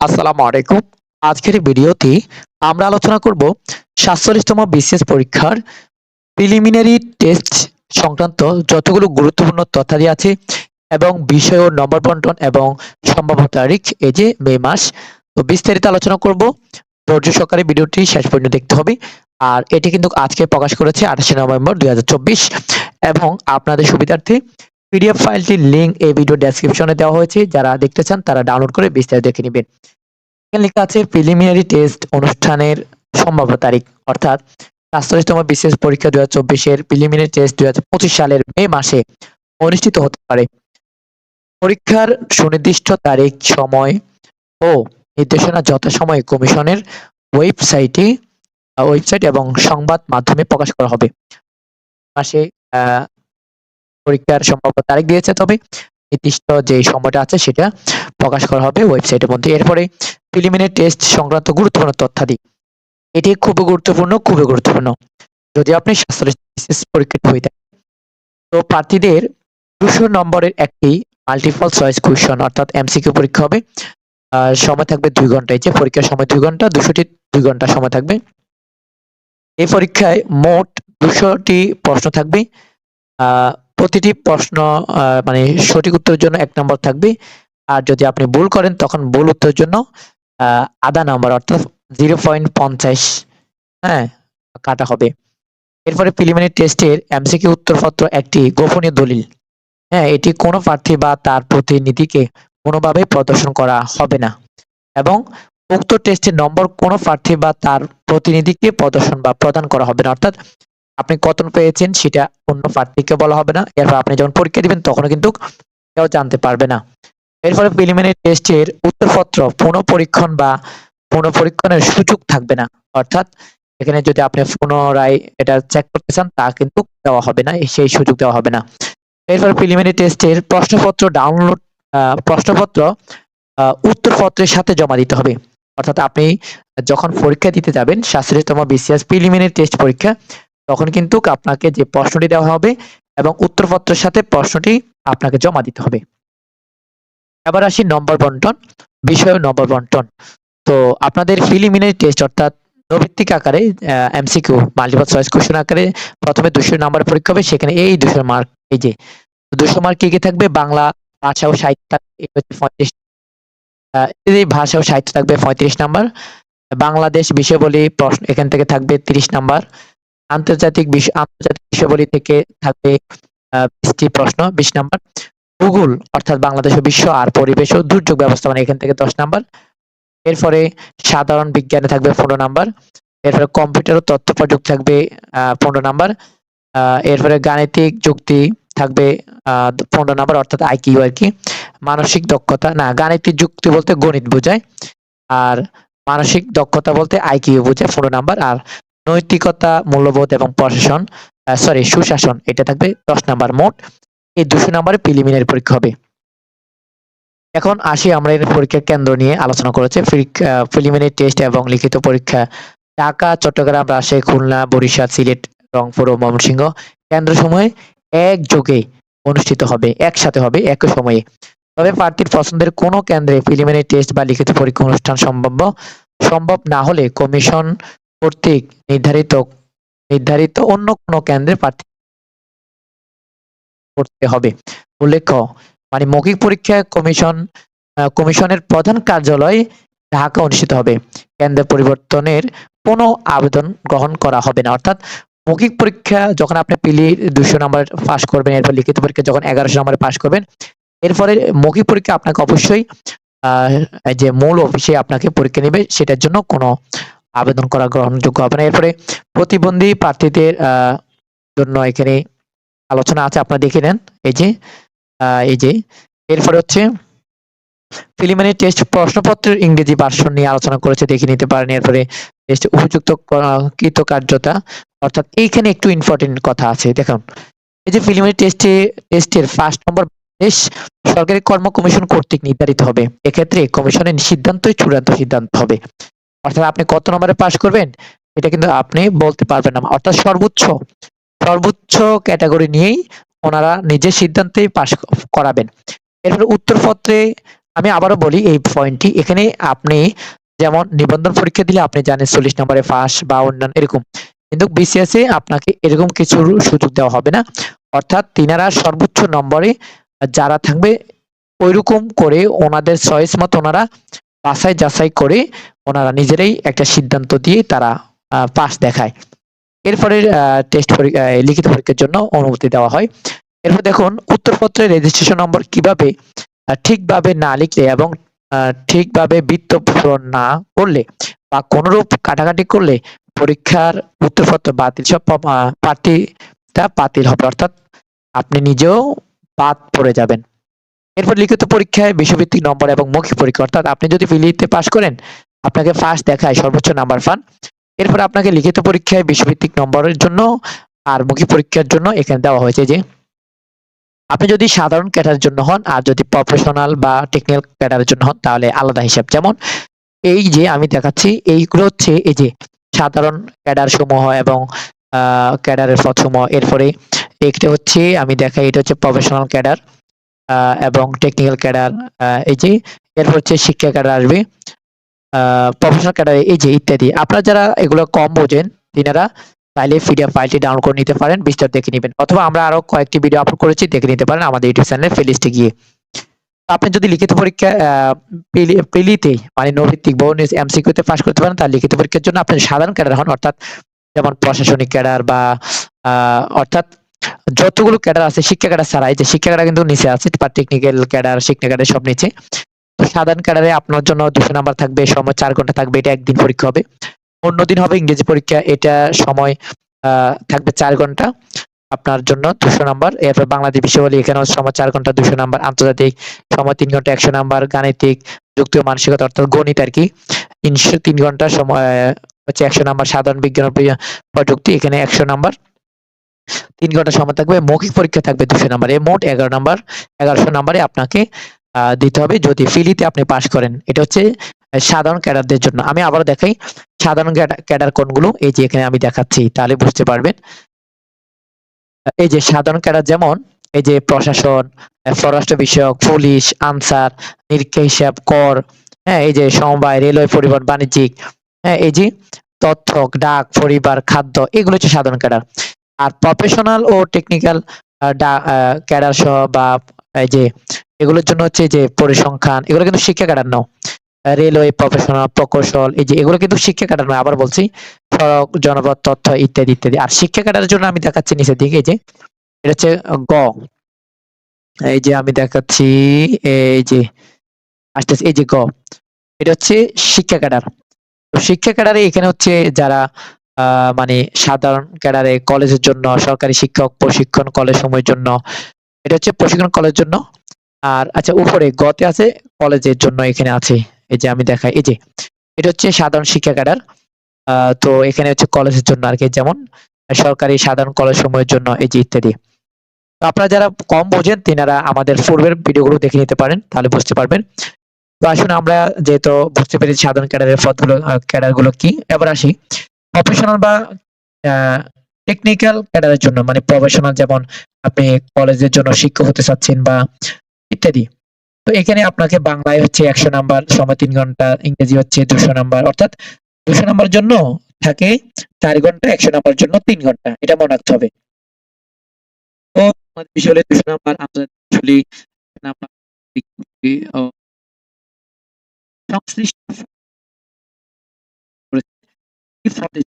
আসসালামু আলাইকুম। আজকের ভিডিওতে আমরা আলোচনা করব সাতচল্লিশতম বিসিএস পরীক্ষার প্রিলিমিনারি টেস্ট সংক্রান্ত যতগুলো গুরুত্বপূর্ণ তথ্যাদি আছে এবং বিষয় ও নম্বর বন্টন এবং সম্ভাব্য তারিখ, এই যে মে মাস। তো বিস্তারিত আলোচনা করব। ধৈর্য সহকারে ভিডিওটি শেষ পর্যন্ত দেখতে হবে। আর এটি কিন্তু আজকে প্রকাশ করেছে আঠাশে নভেম্বর দু হাজার চব্বিশ। এবং আপনাদের সুবিধার্থে পিডিএফ ফাইলটির লিঙ্ক এই ভিডিও ডেসক্রিপশনে দেওয়া হয়েছে। যারা দেখতে চান, তারা ডাউনলোড করে বিস্তারিত দেখে নেবেন। এখানে লেখা আছে প্রিলিমিনারি টেস্ট অনুষ্ঠানের সম্ভাব্য তারিখ। অর্থাৎ সাতচল্লিশতম বিশেষ পরীক্ষা দুই হাজার প্রিলিমিনারি টেস্ট দুই হাজার পঁচিশ সালের মে মাসে অনুষ্ঠিত হতে পারে। পরীক্ষার সুনির্দিষ্ট তারিখ, সময় ও নির্দেশনা যথাসময়ে কমিশনের ওয়েবসাইটে ওয়েবসাইট এবং সংবাদ মাধ্যমে প্রকাশ করা হবে। মাসে পরীক্ষার সম্ভাব্য তারিখ দিয়েছে, তবে নির্দিষ্ট যে সময়টা আছে সেটা প্রকাশ করা হবে ওয়েবসাইটের মধ্যে এরপরে প্রিলিমিনারি টেস্ট সংক্রান্ত গুরুত্বপূর্ণ তথ্যাদি। এটি খুবই গুরুত্বপূর্ণ খুবই গুরুত্বপূর্ণ। যদি আপনি স্বাস্থ্য পরীক্ষাটি হয়ে থাকে তো প্রার্থীদের দুশো নম্বরের একটি মাল্টিপল চয়েস কোয়েশন অর্থাৎ এমসিকিউ পরীক্ষা হবে। সময় থাকবে দুই ঘণ্টা। এই যে পরীক্ষার সময় দুই ঘণ্টা, দুশোটি দুই ঘণ্টা সময় থাকবে। এই পরীক্ষায় মোট দুশোটি প্রশ্ন থাকবে। প্রতিটি প্রশ্ন মানে সঠিক উত্তরের জন্য এক নম্বর থাকবে। আর যদি আপনি ভুল করেন, তখন ভুল উত্তরের জন্য আধা নম্বর, অর্থাৎ জিরো পয়েন্ট পঞ্চাশ হ্যাঁ কাটা হবে। এরপরে প্রিলিমিনারি টেস্টের এমসিকিউ উত্তরপত্র একটি গোপনীয় দলিল। হ্যাঁ এটি কোনো প্রার্থী বা তার প্রতিনিধিকে কোনোভাবে প্রদর্শন করা হবে না। এবং উক্ত টেস্টের নম্বর কোনো প্রার্থী বা তার প্রতিনিধিকে প্রদর্শন বা প্রদান করা হবে না। অর্থাৎ আপনি কত পেয়েছেন সেটা অন্য প্রার্থীকে বলা হবে না। এরপর আপনি যখন পরীক্ষা দিবেন, তখনও কিন্তু কেউ জানতে পারবে না। এরপরে প্রিলিমিনারি টেস্টের উত্তরপত্র পুনঃপরীক্ষণ বা পুনঃপরীক্ষণের সুযোগ থাকবে না। অর্থাৎ এখানে যদি আপনি পুনরায় এটা চেক করতে চান, তা কিন্তু দেওয়া হবে না, সেই সুযোগ দেওয়া হবে না। এরপর প্রিলিমিনারি টেস্টের প্রশ্নপত্র ডাউনলোড প্রশ্নপত্র উত্তরপত্রের সাথে জমা দিতে হবে। অর্থাৎ আপনি যখন পরীক্ষা দিতে যাবেন, সাতষট্টিতম বিসিএস প্রিলিমিনারি টেস্ট পরীক্ষা তখন কিন্তু আপনাকে যে প্রশ্নটি দেওয়া হবে এবং উত্তরপত্রের সাথে প্রশ্নটি আপনাকে জমা দিতে হবে। এবার আসি নম্বর বন্টন, বিষয় নম্বর বন্টন। তো আপনাদের প্রিলিমিনারি টেস্ট অর্থাৎ নৈবিত্তিক আকারে এমসিকিউ মাল্টিপল চয়েস কোশ্চেন আকারে প্রথমে দুশো নাম্বার পরীক্ষা হবে, সেখানে এই দুশো মার্ক এই যে। দুশো মার্ক কি কি থাকবে? বাংলা ভাষা ও সাহিত্য পঁয়ত্রিশ ভাষা ও সাহিত্য থাকবে পঁয়ত্রিশ নাম্বার। বাংলাদেশ বিষয়াবলী প্রশ্ন এখান থেকে থাকবে তিরিশ নাম্বার। আন্তর্জাতিক বিষয় আন্তর্জাতিক বিষয়াবলী থেকে থাকবে বিশটি প্রশ্ন, বিশ নাম্বার। ভূগোল, অর্থাৎ বাংলাদেশ বিশ্ব আর পরিবেশ ও দুর্যোগ ব্যবস্থাপনা এখান থেকে দশ নাম্বার। এরপরে সাধারণ বিজ্ঞানে থাকবে পনেরো নাম্বার। এরপরে কম্পিউটার ও তথ্য প্রযুক্তি থাকবে পনেরো নাম্বার। এরপরে গাণিতিক যুক্তি থাকবে পনেরো নাম্বার, অর্থাৎ আইকিউ আর কি। মানসিক দক্ষতা, না, গাণিতিক যুক্তি বলতে গণিত বোঝায়। আর মানসিক দক্ষতা বলতে আইকিউ বোঝায়, পনেরো নাম্বার। আর নৈতিকতা, মূল্যবোধ এবং প্রশাসন সরি সুশাসন, এটা থাকবে দশ নাম্বার মোট। এই দুশো নাম্বারে প্রিলিমিনারি পরীক্ষা হবে। এখন আসি আমরা এর পরীক্ষা কেন্দ্র নিয়ে আলোচনা করেছে। প্রিলিমিনারি টেস্ট এবং লিখিত পরীক্ষা। ঢাকা, চট্টগ্রাম, রাজশাহী, খুলনা, বরিশাল, সিলেট, রংপুর ও ময়মনসিংহ কেন্দ্র সময়ে একযোগে অনুষ্ঠিত হবে, একসাথে হবে, একই সময়ে। তবে প্রার্থীর পছন্দের কোনো কেন্দ্রে প্রিলিমিনারি টেস্ট বা লিখিত পরীক্ষা অনুষ্ঠান সম্ভাব্য সম্ভব না হলে কমিশন কর্তৃক নির্ধারিত নির্ধারিত অন্য কোনো কেন্দ্রে প্রার্থী করতে হবে। উল্লেখ্য মানে মৌখিক পরীক্ষা কমিশন কমিশনের প্রধান কার্যালয় ঢাকা অনুষ্ঠিত হবে। কেন্দ্র পরিবর্তনের কোনো আবেদন গ্রহণ করা হবে না। অর্থাৎ মৌখিক পরীক্ষা যখন আপনি পিলি দুশো নম্বর পাস করবেন, এরপর লিখিত পরীক্ষা যখন এগারোশো নম্বরে পাস করবেন, এরপরে মৌখিক পরীক্ষা আপনাকে অবশ্যই যে মূল অফিসে আপনাকে পরীক্ষা নেবে, সেটার জন্য কোনো আবেদন করা গ্রহণযোগ্য হবে না। এরপরে প্রতিবন্ধী প্রার্থীদের জন্য এখানে আলোচনা আছে, আপনারা দেখে নেন। এই যে এই যে, এরপরে হচ্ছে প্রিলিমিনারি টেস্ট প্রশ্নপত্রের ইংরেজি ভার্সন নিয়ে আলোচনা করেছে, দেখে নিতে পারেন। এরপরে টেস্ট উপযুক্ত কৃতকার্যতা, অর্থাৎ এইখানে একটু ইম্পর্টেন্ট কথা আছে। দেখুন, এই যে প্রিলিমিনারি টেস্টে টেস্টের ফার্স্ট নম্বর দেশ সরকারি কর্ম কমিশন কর্তৃক নির্ধারিত হবে। এক্ষেত্রে কমিশনের সিদ্ধান্তই চূড়ান্ত সিদ্ধান্ত হবে। অর্থাৎ আপনি কত নম্বরে পাস করবেন, এটা কিন্তু আপনি বলতে পারবেন না। অর্থাৎ সর্বোচ্চ সর্বোচ্চ ক্যাটাগরি নিয়েই ওনারা নিজের সিদ্ধান্তেই পাস করাবেন। এরপর উত্তরপত্রে আমি আবারও বলি এই পয়েন্টটি এখানে আপনি যেমন নিবন্ধন পরীক্ষা দিলে আপনি জানেন চল্লিশ নম্বরে পাস বা অন্যান্য এরকম। কিন্তু বিসিএস আপনাকে এরকম কিছুর সুযোগ দেওয়া হবে না। অর্থাৎ তিনারা সর্বোচ্চ নম্বরে যারা থাকবে, ওইরকম করে ওনাদের চয়েস মতো ওনারা বাছাই যাচাই করে ওনারা নিজেরাই একটা সিদ্ধান্ত দিয়ে তারা পাস দেখায়। এরপরে টেস্ট পরীক্ষা লিখিত পরীক্ষার জন্য অনুমতি দেওয়া হয়। এরপর দেখুন, উত্তরপত্রের রেজিস্ট্রেশন নম্বর কীভাবে ঠিকভাবে না লিখলে এবং ঠিকভাবে বৃত্ত পূরণ না করলে বা কোনরূপ কাটাকাটি করলে পরীক্ষার উত্তরপত্র বাতিল সব প্রার্থীটা বাতিল হবে। অর্থাৎ আপনি নিজেও বাদ পড়ে যাবেন। এরপর লিখিত পরীক্ষায় বিষয়ভিত্তিক নম্বর এবং মৌখিক পরীক্ষা, অর্থাৎ আপনি যদি ফিলিতে পাস করেন, আপনাকে ফার্স্ট দেখায় সর্বোচ্চ নাম্বার পান এরপর আপনাকে লিখিত পরীক্ষায় বিষয়ভিত্তিক নম্বরের জন্য আর মৌখিক পরীক্ষার জন্য এখানে দেওয়া হয়েছে যে, আপনি যদি সাধারণ ক্যাডারের জন্য হন আর যদি প্রফেশনাল বা টেকনিক্যাল ক্যাডারের জন্য হন, তাহলে আলাদা হিসাব। যেমন, এই যে আমি দেখাচ্ছি, এইগুলো হচ্ছে এই যে সাধারণ ক্যাডার সমূহ এবং ক্যাডারের পথ সমূহ এরপরে, একটা হচ্ছে আমি দেখাই, এটা হচ্ছে প্রফেশনাল ক্যাডার। এবং টেকনিক্যাল ক্যাডার এই যে, এরপর হচ্ছে শিক্ষা ক্যাডার আসবে প্রফেশনাল ক্যাডার এই যে ইত্যাদি। আপনারা যারা এগুলো কম বোঝেন তিনারা তাইলে পিডিএফ ফাইলটি ডাউনলোড করে নিতে পারেন বিস্তার দেখে নেবেন। অথবা আমরা আরও কয়েকটি ভিডিও আপলোড করেছি, দেখে নিতে পারেন আমাদের ইউটিউব চ্যানেলে প্লেলিস্টে গিয়ে। আপনি যদি লিখিত পরীক্ষা প্রিলিতে মানে নৈতিক বহু এমসিকিউতে পাস করতে পারেন তার লিখিত পরীক্ষার জন্য আপনি সাধারণ ক্যাডার হন, অর্থাৎ যেমন প্রশাসনিক ক্যাডার বা অর্থাৎ যতগুলো ক্যাডার আছে, শিক্ষা ক্যাডার ছাড়া এই যে শিক্ষা ক্যাডার কিন্তু নিচে আছে বা টেকনিক্যাল ক্যাডার, শিক্ষা ক্যাডার সব নিচে। তো সাধারণ ক্যাডারে আপনার জন্য দুশো নাম্বার থাকবে, সময় চার ঘণ্টা থাকবে, এটা একদিন পরীক্ষা হবে। অন্যদিন হবে ইংরেজি পরীক্ষা, এটা সময় থাকবে চার ঘণ্টা। আপনার জন্য দুশো নাম্বার, এরপর বাংলাদেশ বলি এখানেও সময় চার ঘণ্টা দুশো নাম্বার, আন্তর্জাতিক সময় তিন ঘণ্টা একশো নাম্বার, গাণিতিক, যুক্তি ও মানসিকতা অর্থাৎ গণিত আর কি। তিনশো, তিন ঘণ্টা সময় হচ্ছে একশো নাম্বার, সাধারণ বিজ্ঞান প্রযুক্তি, এখানে একশো নাম্বার। তিন ঘণ্টা সময় থাকবে মৌখিক পরীক্ষা থাকবে দুশো নাম্বার মোট এগারো নাম্বার এগারোশো নাম্বারে আপনাকে দিতে হবে। যদি ফিলিতে আপনি পাস করেন এটা হচ্ছে সাধারণ ক্যাডারদের জন্য। আমি আবার দেখাই সাধারণ ক্যাডার কোনগুলো? এই যে এখানে আমি দেখাচ্ছি তাহলে বুঝতে পারবেন। এই যে সাধারণ ক্যাডার যেমন এই যে প্রশাসন আহ, পররাষ্ট্র বিষয়ক পুলিশ আনসার নিরীক্ষা হিসাব কর হ্যাঁ এই যে সমবায় রেলওয়ে পরিবহন বাণিজ্যিক হ্যাঁ এই যে তথ্য ডাক পরিবার খাদ্য এগুলো হচ্ছে সাধারণ ক্যাডার। আর প্রফেশনাল ও টেকনিক্যাল ক্যাডার সহ বা, এই যে, এগুলোর জন্য হচ্ছে যে পরিসংখ্যান, এগুলো কিন্তু শিক্ষা ক্যাডার নাও। রেলওয়ে প্রফেশনাল প্রকৌশল, এই যে, এগুলো কিন্তু শিক্ষা ক্যাডার নয় আবার বলছি, সড়ক জনপদ তথ্য ইত্যাদি ইত্যাদি। আর শিক্ষা ক্যাডারের জন্য আমি দেখাচ্ছি নিচের দিকে যে, এটা হচ্ছে গ। এই যে, আমি দেখাচ্ছি, এই যে, আস্তে এই যে গ। এটা হচ্ছে শিক্ষা ক্যাডার শিক্ষা ক্যাডারে এখানে হচ্ছে যারা মানে সাধারণ ক্যাডারে কলেজের জন্য, সরকারি শিক্ষক প্রশিক্ষণ কলেজ সময়ের জন্য। এটা হচ্ছে প্রশিক্ষণ কলেজের জন্য। আর আচ্ছা উপরে গতে আছে, কলেজের জন্য এখানে আছে। এই যে আমি দেখাই, এই যে, এটা হচ্ছে সাধারণ শিক্ষা ক্যাডার। তো এখানে হচ্ছে কলেজের জন্য আর কি, যেমন সরকারি সাধারণ কলেজ সময়ের জন্য, এই যে ইত্যাদি। তো আপনারা যারা কম বোঝেন, তিনারা আমাদের পূর্বের ভিডিওগুলো দেখে নিতে পারেন, তাহলে বুঝতে পারবেন। তো আসুন আমরা যেহেতু বুঝতে পেরেছি সাধারণ ক্যাডারের পদগুলো ক্যাডারগুলো কি, এবার আসি। প্রফেশনাল বা টেকনিক্যাল ক্যাডারের জন্য মানে প্রফেশনাল যেমন আপনি কলেজের জন্য শিক্ষক হতে চাচ্ছেন বা ইত্যাদি। তো এখানে আপনাকে বাংলায় হচ্ছে একশো নাম্বার, সময় তিন ঘণ্টা, ইংরেজি হচ্ছে দুশো নাম্বার, অর্থাৎ দুশো নাম্বার জন্য থাকে চার ঘণ্টা, একশো নাম্বার জন্য তিন ঘণ্টা। এটা মনে রাখতে হবে। তো আমাদের বিষয় হলো দুশো নাম্বার আন্তর্জাতিক নাম্বার ও সংশ্লিষ্ট